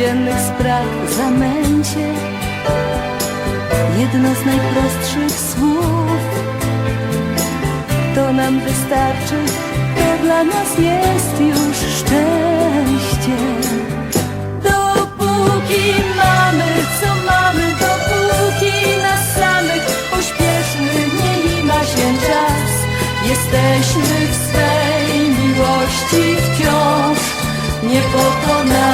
codziennych spraw zamęcie. Jedno z najprostszych słów To nam wystarczy, to dla nas jest już szczęście. Dopóki mamy co mamy, dopóki nas samych pośpieszny nie ma się czas. Jesteśmy w swej miłości wciąż. Niepokonani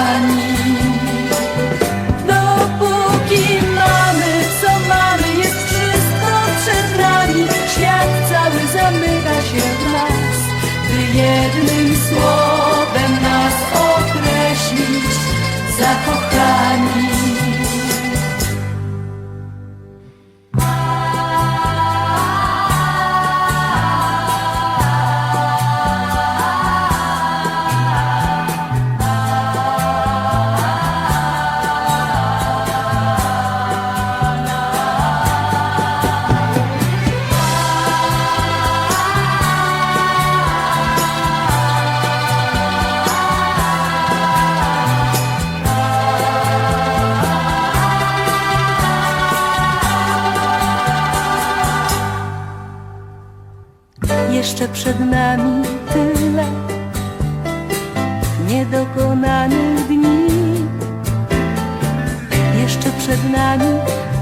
jednym słowem Jeszcze przed nami tyle niedokonanych dni. Jeszcze przed nami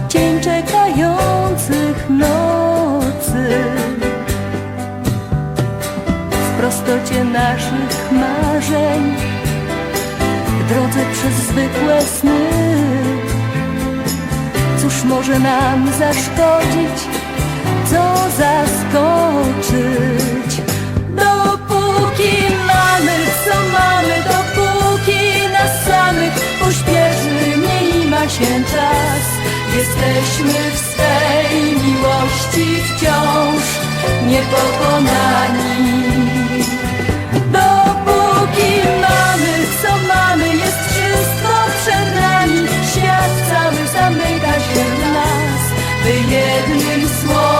cień czekających nocy. W prostocie naszych marzeń, w drodze przez zwykłe sny. Cóż może nam zaszkodzić? zaskoczyć. Dopóki mamy co mamy, dopóki nas samych pośpieszy nie ma się czas. Jesteśmy w swej miłości wciąż niepokonani. Dopóki mamy co mamy, jest wszystko przed nami. Świat cały zamyka się w nas, by jednym słowem